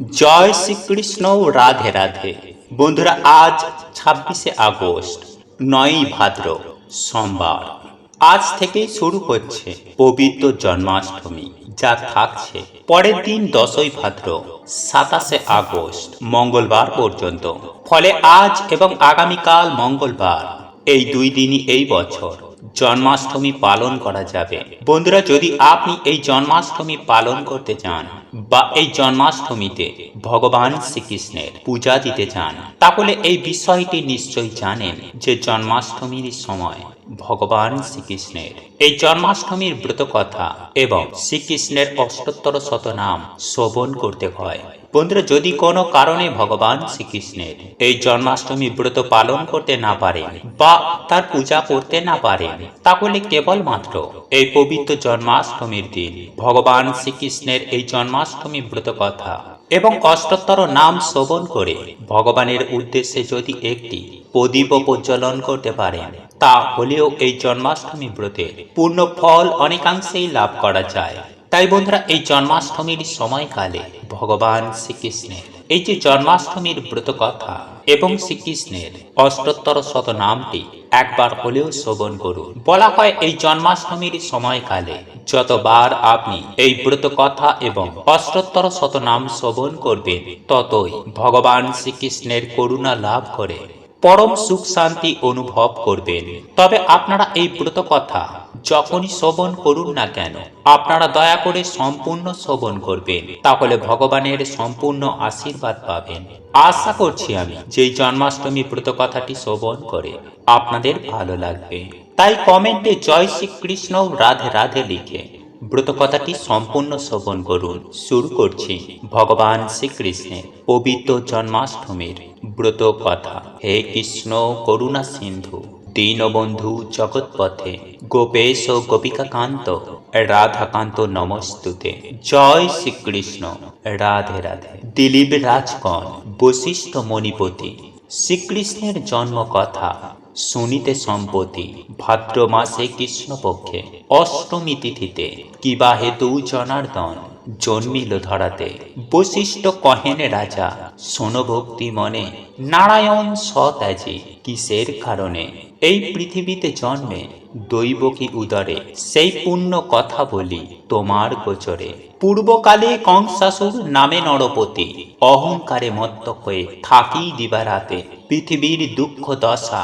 জয় শ্রীকৃষ্ণ, রাধে রাধে। বন্ধুরা, আজ ছাব্বিশে আগস্ট, নয়ই ভাদ্র, সোমবার। আজ থেকেই শুরু হচ্ছে পবিত্র জন্মাষ্টমী, যা থাকছে পরের দিন দশই ভাদ্র, সাতাশে আগস্ট, মঙ্গলবার পর্যন্ত। ফলে আজ এবং আগামীকাল মঙ্গলবার, এই দুই দিনই এই বছর। জন্মাষ্টমী পালন করা যাবে। বন্ধুরা, যদি আপনি এই জন্মাষ্টমী পালন করতে চান বা এই জন্মাষ্টমীতে ভগবান শ্রীকৃষ্ণের পূজা দিতে চান, তাহলে এই বিষয়টি নিশ্চয়ই জানেন যে জন্মাষ্টমীর সময় ভগবান শ্রীকৃষ্ণের এই জন্মাষ্টমীর ব্রত কথা এবং শ্রীকৃষ্ণের অষ্টোত্তর শতনাম শোভন করতে হয়। বন্ধুরা, যদি কোনো কারণে ভগবান শ্রীকৃষ্ণের এই জন্মাষ্টমী ব্রত পালন করতে না পারেন বা তার পূজা করতে না পারেন, তাহলে কেবলমাত্র এই পবিত্র জন্মাষ্টমীর দিন ভগবান শ্রীকৃষ্ণের এই জন্মাষ্টমী ব্রত কথা এবং অষ্টোত্তর নাম শ্রবণ করে ভগবানের উদ্দেশ্যে যদি একটি প্রদীপ প্রজ্বলন করতে পারেন, তা হলেও এই জন্মাষ্টমী ব্রতের পূর্ণ ফল অনেকাংশেই লাভ করা যায়। তাই বন্ধুরা, এই জন্মাষ্টমীর সময়কালে ভগবান শ্রীকৃষ্ণের, এই যে জন্মাষ্টমীর ব্রত কথা এবং শ্রীকৃষ্ণের অষ্টোত্তর শত নামটি একবার হলেও শ্রবণ করুন। বলা হয়, এই জন্মাষ্টমীর সময়কালে যতবার আপনি এই ব্রত কথা এবং অষ্টোত্তর শত নাম শ্রবণ করবেন, ততই ভগবান শ্রীকৃষ্ণের করুণা লাভ করে পরম সুখ শান্তি অনুভব করবেন। তবে আপনারা এই ব্রত কথা যখনই শ্রবণ করুন না কেন, আপনারা দয়া করে সম্পূর্ণ শ্রবণ করবেন, তাহলে ভগবানের সম্পূর্ণ আশীর্বাদ পাবেন। আশা করছি আমি যে জন্মাষ্টমী ব্রত কথাটি শ্রবণ করে, আপনাদের ভালো লাগবে। তাই কমেন্টে জয় শ্রীকৃষ্ণ রাধে রাধে লিখে ব্রত কথাটি সম্পূর্ণ শ্রবণ করুন। শুরু করছি। ভগবান শ্রীকৃষ্ণের পবিত্র জন্মাষ্টমীর ব্রত কথা। হে কৃষ্ণ, করুণা সিন্ধু। দীনবন্ধু জগৎপথে। গোপেশ ও গোপিকাকান্ত, রাধাকান্ত নমস্তুতে। জয় শ্রীকৃষ্ণ। রাধে রাধে। দিলীপ রাজগণ বশিষ্ঠ মণিপতি। শ্রীকৃষ্ণের জন্ম কথা শুনিতে সম্পত্তি ভাদ্র মাসে কৃষ্ণপক্ষে। অষ্টমী তিথিতে কিবা হেতু জনার্দন, জন্মিল ধরাতে। বশিষ্ঠ কহেন, রাজা সোনভক্তি মনে। নারায়ণ সত্যাজি কিসের কারণে? এই পৃথিবীতে জন্মে দৈব কি উদরে সেই পুণ্য কথা বলি তোমার গোচরে। পূর্বকালে কংসাসুর নামে নরপতি, অহংকারে মত্ত হয়ে থাকি দিবারাতে। পৃথিবীর দুঃখ দশা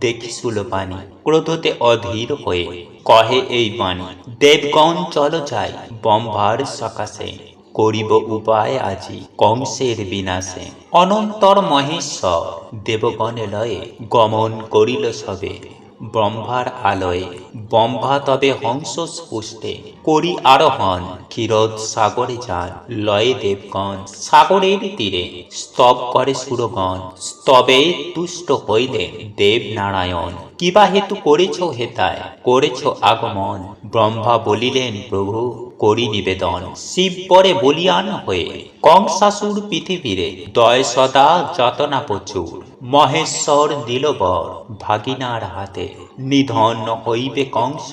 দেখিসুল পানি ক্রোধতে অধীর হয়ে কহে এই বাণী, দেবগণ চল যায় বম্ভার সকাশে। করিব উপায় আজি কংসের বিনাশে। অনন্তর মহেশ্বর দেবগণে লয়ে গমন করিল সবে। ব্রহ্মার আলয়ে ব্রহ্মা তবে হংস পুষ্টে। করি আরোহণ ক্ষীরদ সাগরে যান, লয়ে দেবগণ সাগরের তীরে, স্তব করে সুরগণ, স্তবে তুষ্ট হইলেন দেব নারায়ণ কিবা হেতু করেছ হেতায়, করেছ আগমন। ব্রহ্মা বলিলেন, প্রভু, করি নিবেদন। শিব পরে বলিয়ান হয়ে, কংসাসুর পৃথিবীরে, দয় সদা যতনা প্রচুর মহেশ্বর দিল বর ভাগিনার হাতে, নিধন হইবে কংস।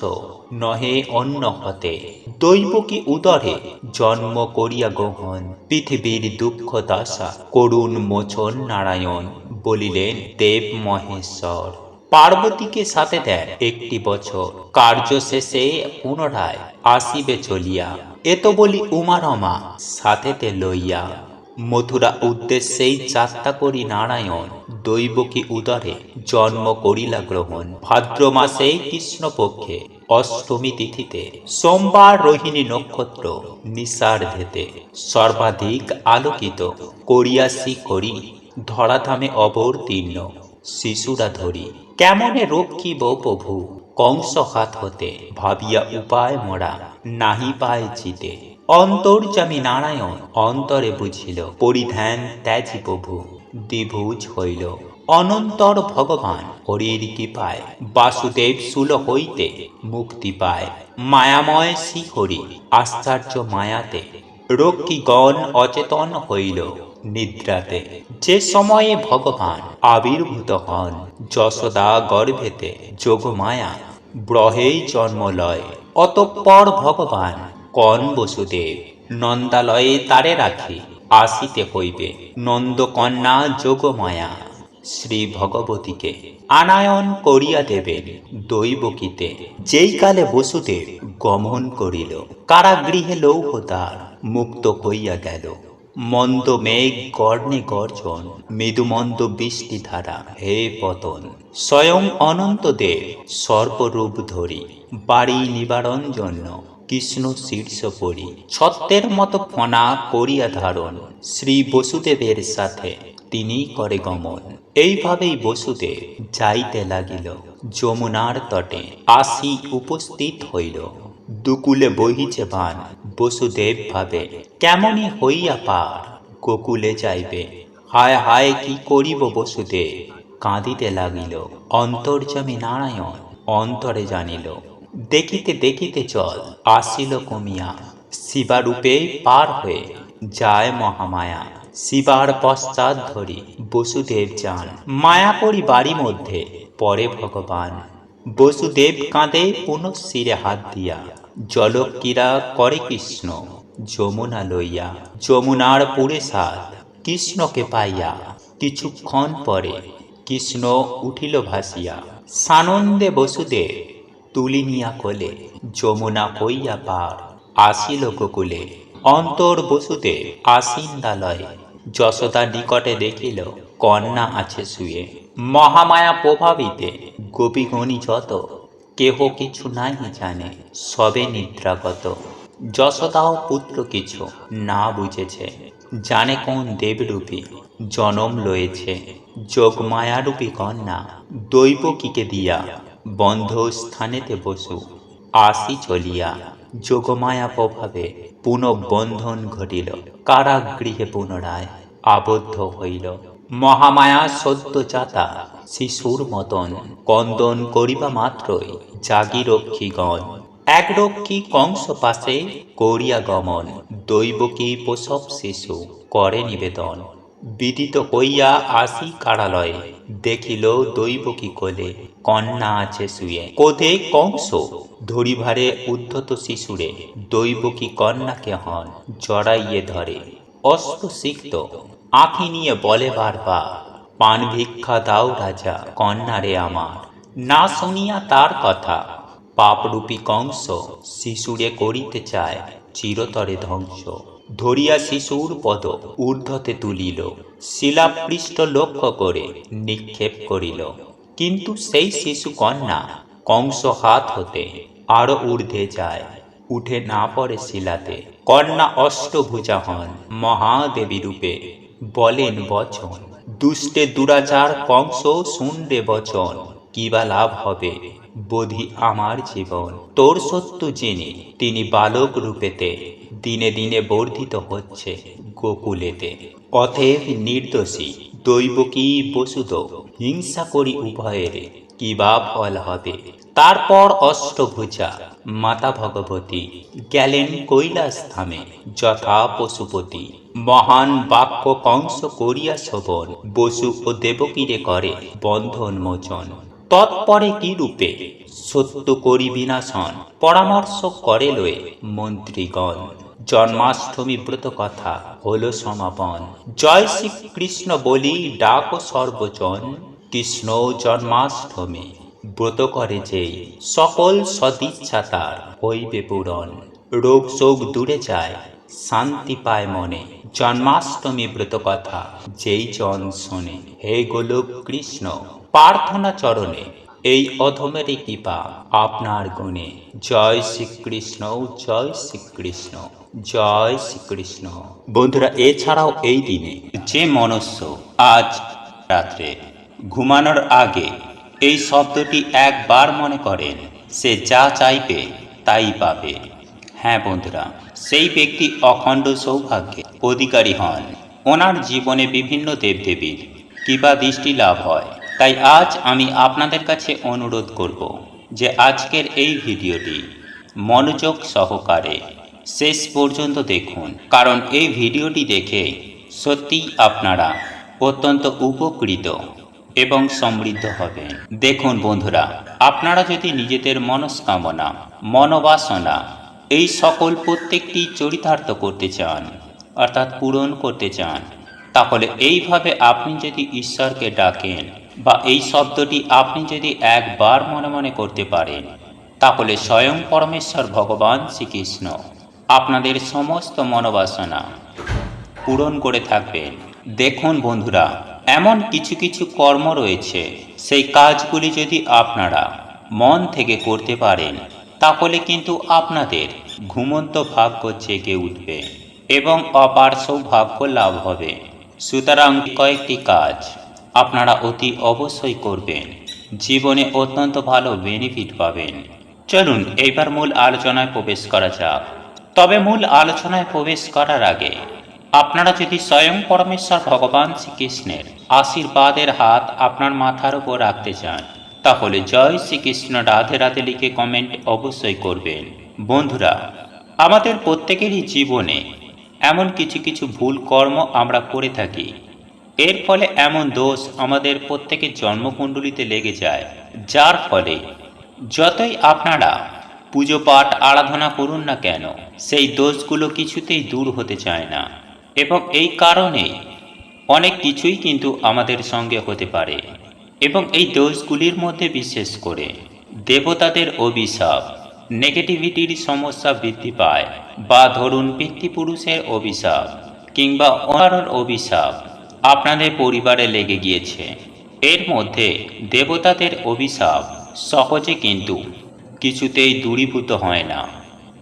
নহে অন্য হতে। দৈব কি উদরে জন্ম করিয়া গ্রহণ? পৃথিবীর দুঃখ দশা, করুণ মোচন নারায়ণ বলিলেন দেব মহেশ্বর। পার্বতীকে সাথে দেন একটি বছর। কার্য শেষে পুনরায় আসিবে চলিয়া। এত বলি উমারমা সাথেতে লইয়া। মথুরা উদ্দেশ্যেই যাত্রা করি নারায়ণ দৈবকী উদরে জন্ম করিলা গ্রহণ। ভাদ্র মাসে কৃষ্ণপক্ষে অষ্টমী তিথিতে, সোমবার রোহিণী নক্ষত্র নিষার্ধেতে সর্বাধিক আলোকিত করিয়াসি করি ধরাধামে অবতীর্ণ শিশুরা ধরি। কেমনে রক্ষিব প্রভু? কংস হাত হতে ভাবিয়া উপায় মোরা নাহি পায় চিতে। অন্তর্যামী নারায়ণ অন্তরে বুঝিল, পরিধান ত্যাজি প্রভু, দ্বিভুজ হইল। অনন্তর ভগবান হরির কৃপায়, বাসুদেব সুল হইতে মুক্তি পায়। মায়াময় শ্রীহরি আশ্চর্য মায়াতে রক্ষীগণ অচেতন হইল নিদ্রাতে। যে সময়ে ভগবান আবির্ভূত হন, যশোদা গর্ভেতে যোগমায়া, ব্রহেই জন্মলয়। অতঃপর ভগবান কন বসুদেব, নন্দালয়ে তারে রাখি, আসিতে হইবে নন্দকন্যা যোগমায়া। শ্রী ভগবতীকে আনায়ন করিয়া দেবেন দৈবকীতে। যেই কালে বসুদেব গমন করিল, কারাগৃহে লৌহতার মুক্ত হইয়া গেল। মন্দ মেঘ গর্ণে গর্জন, মৃদুমন্দ বৃষ্টি ধারা হে পতন। স্বয়ং অনন্ত দেব সর্বরূপ ধরি, বাড়ি নিবারণ জন্য কৃষ্ণ শীর্ষ পরি ছত্রের মতো ফনা করিয়া ধারণ শ্রী বসুদেবের সাথে। তিনি করে গমন। এইভাবেই বসুদেব যাইতে লাগিল। যমুনার তটে আসি উপস্থিত হইল। দুকুলে বহিছে বান বসুদেব ভাবে কেমনই হইয়া পার? গোকুলে যাইবে। হায় হায়, কি করিব বসুদেব? কাঁদিতে লাগিল। অন্তর্জমী নারায়ণ অন্তরে জানিল দেখিতে দেখিতে চল, আসিল কমিয়া। শিবারূপে পার হয়ে যায় মহামায়া। শিবার পশ্চাৎ ধরি বসুদেব যান। মায়া করি বাড়ি মধ্যে, পরে ভগবান। বসুদেব কাঁদে পুনঃ শিরে হাত দিয়া। জলক্রীড়া করে কৃষ্ণ, যমুনা লইয়া। যমুনার পুরে সাত কৃষ্ণকে পাইয়া। কিছুক্ষণ পরে কৃষ্ণ উঠিল ভাসিয়া। সানন্দে বসুদেব তুলিনিয়া কোলে, যমুনা হইয়া পার, আসিল গোকুলে। অন্তর বসুদেব আসিন্দালয়ে, যশোদা নিকটে দেখিল, কন্যা আছে শুয়ে। মহামায়া প্রভাবিতে গোপীগণি যত, কেহ কিছু নাই জানে, সবে নিদ্রাগত। যশোদাও পুত্র কিছু না বুঝেছে, জানে কোন দেবরূপী জনম লয়েছে। যোগমায়ারূপী কন্যা দৈবকীকে দিয়া বন্ধ স্থানেতে বসু, আসি চলিয়া। যোগমায়া প্রভাবে পুনঃবন্ধন ঘটিল, কারাগৃহে পুনরায় আবদ্ধ হইল। মহামায়া সদ্য চাতা শিশুর মতন কন্দন করিবা মাত্রই জাগি রক্ষীগণ এক রক্ষী কংস পাশে করিয়া গমন, দৈবকী প্রসব শিশু করে নিবেদন। বিদিত হইয়া আসি কারালয়ে, দেখিল দৈবকী কোলে কন্যা আছে শুয়ে। কোধে কংস? ধরিভারে উদ্ধত শিশুরে, দৈবকী কন্যাকে হন? জড়াইয়ে ধরে অস্ত্র সিক্ত আঁখি নিয়ে বলে বারবার, পান ভিক্ষা দাও রাজা, কন্যারে আমার। না শুনিয়া তার কথা। পাপরূপী কংস, শিশুরে করিতে চায়, চিরতরে ধ্বংস। ধরিয়া শিশুর পদ ঊর্ধ্বতে তুলিল শিলাপৃষ্ট লক্ষ্য করে নিক্ষেপ করিল। কিন্তু সেই শিশু কন্যা কংস হাত হতে আরও ঊর্ধ্বে যায়, উঠে না পড়ে শিলাতে। কন্যা অষ্টভুজা হন, মহাদেবী রূপে বলেন বচন, দুষ্টে দুরাচার কংস, শুনবে বচন কিবা লাভ হবে? বোধি আমার জীবন। তোর সত্য জেনে তিনি বালক রূপেতে দিনে দিনে বর্ধিত হচ্ছে গোকুলেতে। অতএব নির্দোষী দৈবকী বসুদ হিংসা করি উভয়ের, কি বা ফল হবে? তারপর অষ্টভুজা, মাতা ভগবতী গেলেন কৈলাস ধামে যথা পশুপতি। মহান বাক্য কংস করিয়া শোভন, বসু ও দেবকীরে করে বন্ধন মোচন। তৎপরে কি রূপে সত্য করি বিনাশন পরামর্শ করে লয়ে মন্ত্রীগণ, জন্মাষ্টমী ব্রত কথা হল সমাপন। জয় শ্রীকৃষ্ণ বলি ডাক সর্বজন, কৃষ্ণ জন্মাষ্টমী, ব্রত করে যে সকল সদিচ্ছা তার হইবে পূরণ। রোগ শোক দূরে যায়, শান্তি পায় মনে। জন্মাষ্টমী ব্রত কথা যেই জন শোনে, হে গোলক কৃষ্ণ প্রার্থনা চরণে এই অধমের কৃপা আপনার গুণে। জয় শ্রীকৃষ্ণ জয় শ্রীকৃষ্ণ জয় শ্রীকৃষ্ণ। বন্ধুরা, এছাড়াও এই দিনে যে মনস্য আজ রাত্রে ঘুমানোর আগে এই শব্দটি একবার মনে করেন, সে যা চাইবে তাই পাবে। হ্যাঁ বন্ধুরা, সেই ব্যক্তি অখণ্ড সৌভাগ্যের অধিকারী হন। ওনার জীবনে বিভিন্ন দেবদেবীর কিবা দৃষ্টি লাভ হয়। তাই আজ আমি আপনাদের কাছে অনুরোধ করব যে আজকের এই ভিডিওটি মনোযোগ সহকারে শেষ পর্যন্ত দেখুন। কারণ এই ভিডিওটি দেখে সত্যিই আপনারা অত্যন্ত উপকৃত এবং সমৃদ্ধ হবেন। দেখুন বন্ধুরা, আপনারা যদি নিজেদের মনস্কামনা, মনোবাসনা এই সকল প্রত্যেকটি চরিতার্থ করতে চান, অর্থাৎ পূরণ করতে চান, তাহলে এইভাবে আপনি যদি ঈশ্বরকে ডাকেন বা এই শব্দটি আপনি যদি একবার মনে মনে করতে পারেন, তাহলে স্বয়ং পরমেশ্বর ভগবান শ্রীকৃষ্ণ আপনাদের সমস্ত মনোবাসনা পূরণ করে থাকবেন। দেখুন বন্ধুরা, এমন কিছু কিছু কর্ম রয়েছে, সেই কাজগুলি যদি আপনারা মন থেকে করতে পারেন, তাহলে কিন্তু আপনাদের ঘুমন্ত ভাগ্য জেগে উঠবে এবং অপার সৌভাগ্য লাভ হবে। সুতরাং কয়েকটি কাজ। আপনারা অতি অবশ্যই করবেন। জীবনে অত্যন্ত ভালো বেনিফিট পাবেন। চলুন, এইবার মূল আলোচনায় প্রবেশ করা যাক। তবে মূল আলোচনায় প্রবেশ করার আগে, আপনারা যদি স্বয়ং পরমেশ্বর ভগবান শ্রীকৃষ্ণের আশীর্বাদের হাত আপনার মাথার উপর রাখতে চান, তাহলে জয় শ্রীকৃষ্ণ রাধে রাধে লিখে কমেন্ট অবশ্যই করবেন। বন্ধুরা, আমাদের প্রত্যেকেরই জীবনে এমন কিছু কিছু ভুল কর্ম আমরা করে থাকি এর ফলে এমন দোষ আমাদের প্রত্যেকের জন্মকুণ্ডলিতে লেগে যায়, যার ফলে যতই আপনারা পুজো পাঠ, আরাধনা করুন না কেন, সেই দোষগুলো কিছুতেই দূর হতে চায় না। এবং এই কারণে অনেক কিছুই কিন্তু আমাদের সঙ্গে হতে পারে। এবং এই দোষগুলির মধ্যে বিশেষ করে দেবতাদের অভিশাপ, নেগেটিভিটির সমস্যা বৃদ্ধি পায়, বা ধরুন পিতৃপুরুষের অভিশাপ, কিংবা অনারর অভিশাপ আপনাদের পরিবারে লেগে গিয়েছে। এর মধ্যে দেবতাদের অভিশাপ সহজে কিন্তু কিছুতেই দূরীভূত হয় না।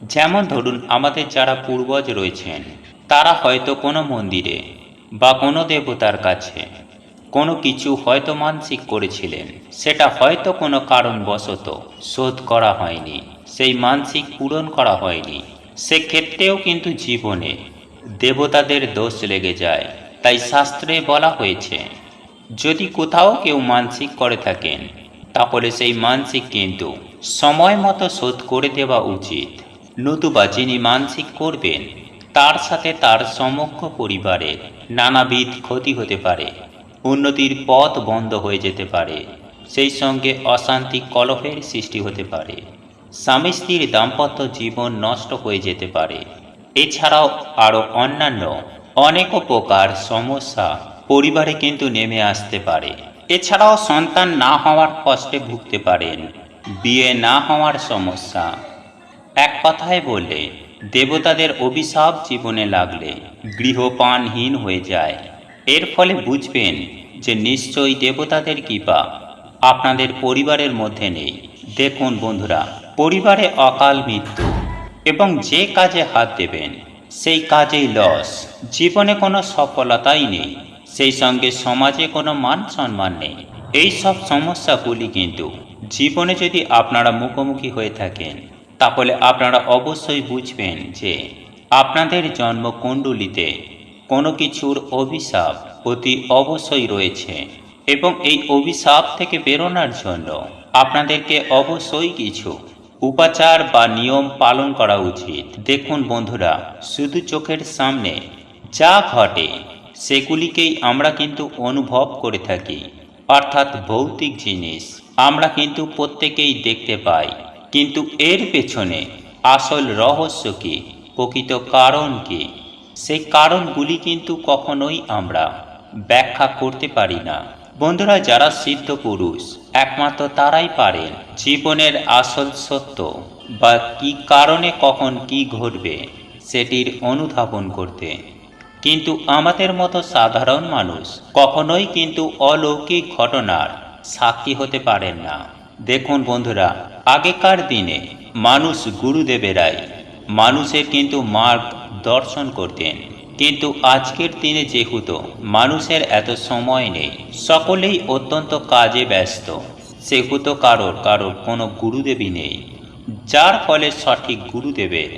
যেমন ধরুন, আমাদের যারা পূর্বজ রয়েছেন, তারা হয়তো কোনো মন্দিরে বা কোনো দেবতার কাছে কোনো কিছু হয়তো মানসিক করেছিলেন। সেটা হয়তো কোনো কারণবশত শোধ করা হয়নি, সেই মানসিক পূরণ করা হয়নি। সেক্ষেত্রেও কিন্তু জীবনে দেবতাদের দোষ লেগে যায়। তাই শাস্ত্রে বলা হয়েছে, যদি কোথাও কেউ মানসিক করে থাকেন, তাহলে সেই মানসিক কিন্তু সময় মতো শোধ করে দেওয়া উচিত। নতুবা যিনি মানসিক করবেন, তার সাথে তার সমগ্র পরিবারের নানাবিধ ক্ষতি হতে পারে, উন্নতির পথ বন্ধ হয়ে যেতে পারে, সেই সঙ্গে অশান্তি কলহের সৃষ্টি হতে পারে, স্বামী স্ত্রীর দাম্পত্য জীবন নষ্ট হয়ে যেতে পারে। এছাড়াও আরও অন্যান্য অনেক প্রকার সমস্যা পরিবারে কিন্তু নেমে আসতে পারে। এছাড়াও সন্তান না হওয়ার কষ্টে ভুগতে পারেন। বিয়ে না হওয়ার সমস্যা। এক কথায় বললে দেবতাদের অভিশাপ জীবনে লাগলে গৃহপানহীন হয়ে যায়। এর ফলে বুঝবেন যে নিশ্চয়ই দেবতাদের কৃপা আপনাদের পরিবারের মধ্যে নেই। দেখুন বন্ধুরা, পরিবারে অকাল মৃত্যু এবং যে কাজে হাত দেবেন সেই কাজেই লস। জীবনে কোনো সফলতাই নেই। সেই সঙ্গে সমাজে কোনো মান সম্মান নেই। এই সব সমস্যাগুলি কিন্তু জীবনে যদি আপনারা মুখোমুখি হয়ে থাকেন, তাহলে আপনারা অবশ্যই বুঝবেন যে আপনাদের জন্মকুণ্ডলিতে কোনো কিছুর অভিশাপ অতি অবশ্যই রয়েছে এবং এই অভিশাপ থেকে বেরোনোর জন্য আপনাদেরকে অবশ্যই কিছু উপাচার বা নিয়ম পালন করা উচিত। দেখুন বন্ধুরা, শুধু চোখের সামনে যা ঘটে, সেগুলিকেই আমরা কিন্তু অনুভব করে থাকি। অর্থাৎ ভৌতিক জিনিস আমরা কিন্তু প্রত্যেকেই দেখতে পাই। কিন্তু এর পেছনে আসল রহস্য কি? প্রকৃত কারণ কি? সেই কারণগুলি কিন্তু কখনোই আমরা ব্যাখ্যা করতে পারি না। বন্ধুরা, যারা সিদ্ধ পুরুষ একমাত্র তারাই পারেন জীবনের আসল সত্য বা কি কারণে কখন কি ঘটবে সেটির অনুধাবন করতে। কিন্তু আমাদের মতো সাধারণ মানুষ কখনোই কিন্তু অলৌকিক ঘটনার সাক্ষী হতে পারেন না। দেখুন বন্ধুরা, আগেকার দিনে মানুষ গুরুদেবেরাই মানুষের কিন্তু মার্গ দর্শন করতেন। কিন্তু আজকের দিনে যেহেতু মানুষের এত সময় নেই, সকলেই অত্যন্ত কাজে ব্যস্ত। সেহেতু কারোর কারোর কোনো গুরুদেবী নেই। যার ফলে সঠিক গুরুদেবের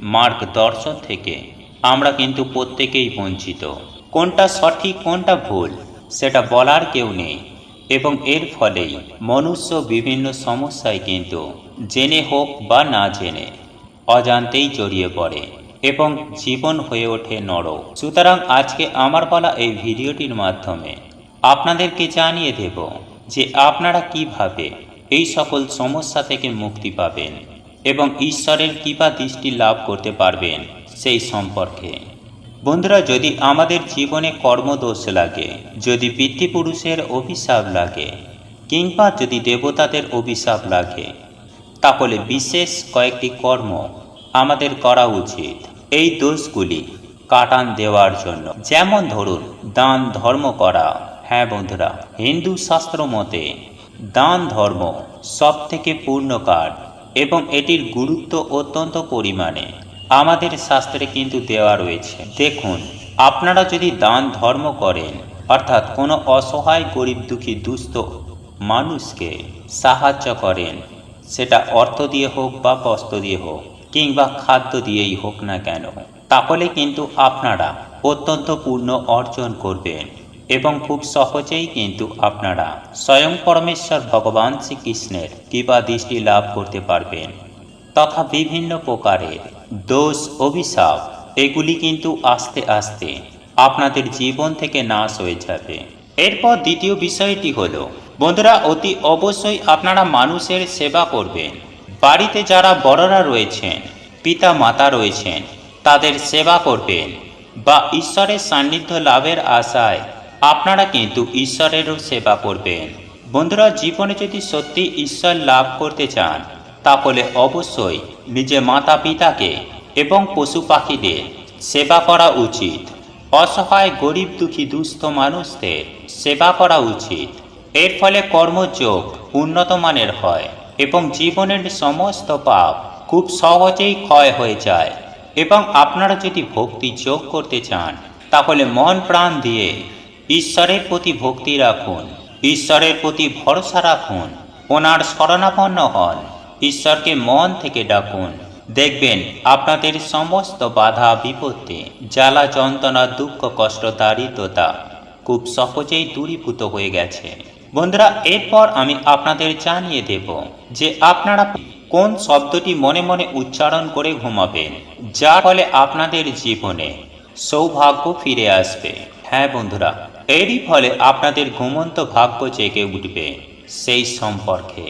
মার্গদর্শন থেকে আমরা কিন্তু প্রত্যেকেই বঞ্চিত। কোনটা সঠিক, কোনটা ভুল, সেটা বলার কেউ নেই। এবং এর ফলেই মনুষ্য বিভিন্ন সমস্যায় কিন্তু জেনে হোক বা না জেনে অজান্তেই জড়িয়ে পড়ে। এবং জীবন হয়ে ওঠে নরক। সুতরাং আজকে আমার বলা এই ভিডিওটির মাধ্যমে আপনাদেরকে জানিয়ে দেব যে আপনারা কীভাবে এই সকল সমস্যা থেকে মুক্তি পাবেন এবং ঈশ্বরের কৃপা দৃষ্টি লাভ করতে পারবেন সেই সম্পর্কে। বন্ধুরা, যদি আমাদের জীবনে কর্মদোষ লাগে, যদি পিতৃপুরুষের অভিশাপ লাগে, কিংবা যদি দেবতাদের অভিশাপ লাগে, তাহলে বিশেষ কয়েকটি কর্ম আমাদের করা উচিত। এই দোষগুলি কাটান দেওয়ার জন্য। যেমন ধরুন, দান ধর্ম করা। হ্যাঁ বন্ধুরা, হিন্দু শাস্ত্র মতে দান ধর্ম সব থেকে পূর্ণ কাজ এবং এটির গুরুত্ব অত্যন্ত পরিমাণে আমাদের শাস্ত্রে কিন্তু দেওয়া রয়েছে। দেখুন, আপনারা যদি দান ধর্ম করেন, অর্থাৎ কোনো অসহায়, গরিব, দুঃখী, দুস্থ মানুষকে সাহায্য করেন, সেটা অর্থ দিয়ে হোক বা বস্ত্র দিয়ে হোক কিংবা খাদ্য দিয়েই হোক না কেন, তাহলে কিন্তু আপনারা অত্যন্ত পূর্ণ অর্জন করবেন এবং খুব সহজেই কিন্তু আপনারা স্বয়ং পরমেশ্বর ভগবান শ্রীকৃষ্ণের কৃপা দৃষ্টি লাভ করতে পারবেন। তথা বিভিন্ন প্রকারের দোষ, অভিশাপ, এগুলি কিন্তু আস্তে আস্তে আপনাদের জীবন থেকে নাশ হয়ে যাবে। এরপর দ্বিতীয় বিষয়টি হলো, বন্ধুরা, অতি অবশ্যই আপনারা মানুষের সেবা করবেন। বাড়িতে যারা বড়রা রয়েছেন, পিতা মাতা রয়েছেন, তাদের সেবা করবেন বা ঈশ্বরের সান্নিধ্য লাভের আশায় আপনারা কিন্তু ঈশ্বরেরও সেবা করবেন। বন্ধুরা, জীবনে যদি সত্যি ঈশ্বর লাভ করতে চান, তাহলে অবশ্যই নিজে মাতা পিতাকে এবং পশু পাখিদের সেবা করা উচিত। অসহায়, গরিব, দুঃখী, দুস্থ মানুষদের সেবা করা উচিত। এর ফলে কর্মযোগ উন্নত মানের হয়। এবং জীবনের সমস্ত পাপ খুব সহজেই ক্ষয় হয়ে যায়। এবং আপনারা যদি ভক্তি যোগ করতে চান, তাহলে মন প্রাণ দিয়ে ঈশ্বরের প্রতি ভক্তি রাখুন, ঈশ্বরের প্রতি ভরসা রাখুন, ওনার শরণাপন্ন হন, ঈশ্বরকে মন থেকে ডাকুন। দেখবেন আপনাদের সমস্ত বাধা, বিপত্তি, জ্বালা, যন্ত্রণা, দুঃখ, কষ্ট, দারিদ্রতা খুব সহজেই দূরীভূত হয়ে গেছে। বন্ধুরা, এরপর আমি আপনাদের জানিয়ে দেব যে আপনারা কোন শব্দটি মনে মনে উচ্চারণ করে ঘুমাবেন, যার ফলে আপনাদের জীবনে সৌভাগ্য ফিরে আসবে। হ্যাঁ বন্ধুরা, এরই ফলে আপনাদের ঘুমন্ত ভাগ্য জেগে উঠবে সেই সম্পর্কে।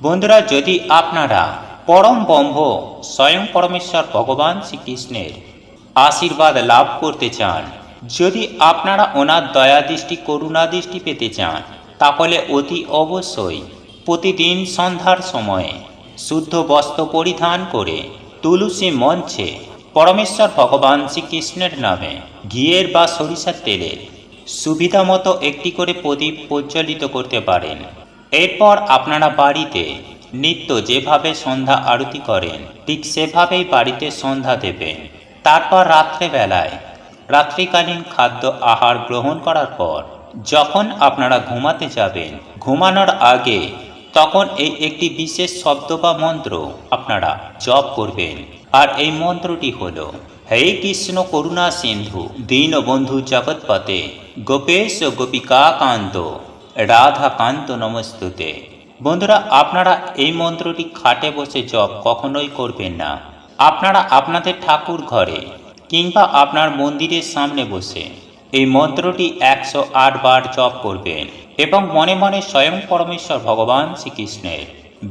বন্ধুরা, যদি আপনারা পরম ব্রহ্ম, স্বয়ং পরমেশ্বর ভগবান শ্রীকৃষ্ণের আশীর্বাদ লাভ করতে চান, যদি আপনারা ওনার দয়া দৃষ্টি করুণা দৃষ্টি পেতে চান তাহলে অতি অবশ্যই প্রতিদিন সন্ধ্যার সময়ে শুদ্ধ বস্ত্র পরিধান করে তুলসী মঞ্চে পরমেশ্বর ভগবান শ্রীকৃষ্ণের নামে ঘিয়ের বা সরিষার তেলের সুবিধা মতো একটি করে প্রদীপ প্রজ্বলিত করতে পারেন। এরপর আপনারা বাড়িতে নিত্য যেভাবে সন্ধ্যা আরতি করেন, ঠিক সেভাবেই বাড়িতে সন্ধ্যা দেবেন। তারপর রাত্রেবেলায় রাত্রিকালীন খাদ্য আহার গ্রহণ করার পর যখন আপনারা ঘুমাতে যাবেন, ঘুমানোর আগে তখন এই একটি বিশেষ শব্দ বা মন্ত্র আপনারা জপ করবেন। আর এই মন্ত্রটি হল, হে কৃষ্ণ করুণা সিন্ধু, দীনবন্ধু জগৎপতে গোপেশ গোপিকা কান্ত, রাধা কান্ত নমস্তুতে। বন্ধুরা, আপনারা এই মন্ত্রটি খাটে বসে জপ কখনোই করবেন না। আপনারা আপনাদের ঠাকুর ঘরে কিংবা আপনার মন্দিরের সামনে বসে এই মন্ত্রটি একশো আট বার জপ করবেন এবং মনে মনে স্বয়ং পরমেশ্বর ভগবান শ্রীকৃষ্ণের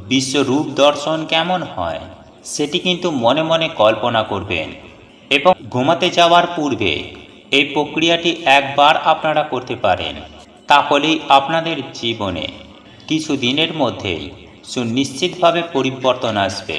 বিশ্বরূপ দর্শন কেমন হয়, সেটি কিন্তু মনে মনে কল্পনা করবেন এবং ঘুমাতে যাওয়ার পূর্বে এই প্রক্রিয়াটি একবার আপনারা করতে পারেন। তাহলেই আপনাদের জীবনে কিছু দিনের মধ্যেই সুনিশ্চিতভাবে পরিবর্তন আসবে।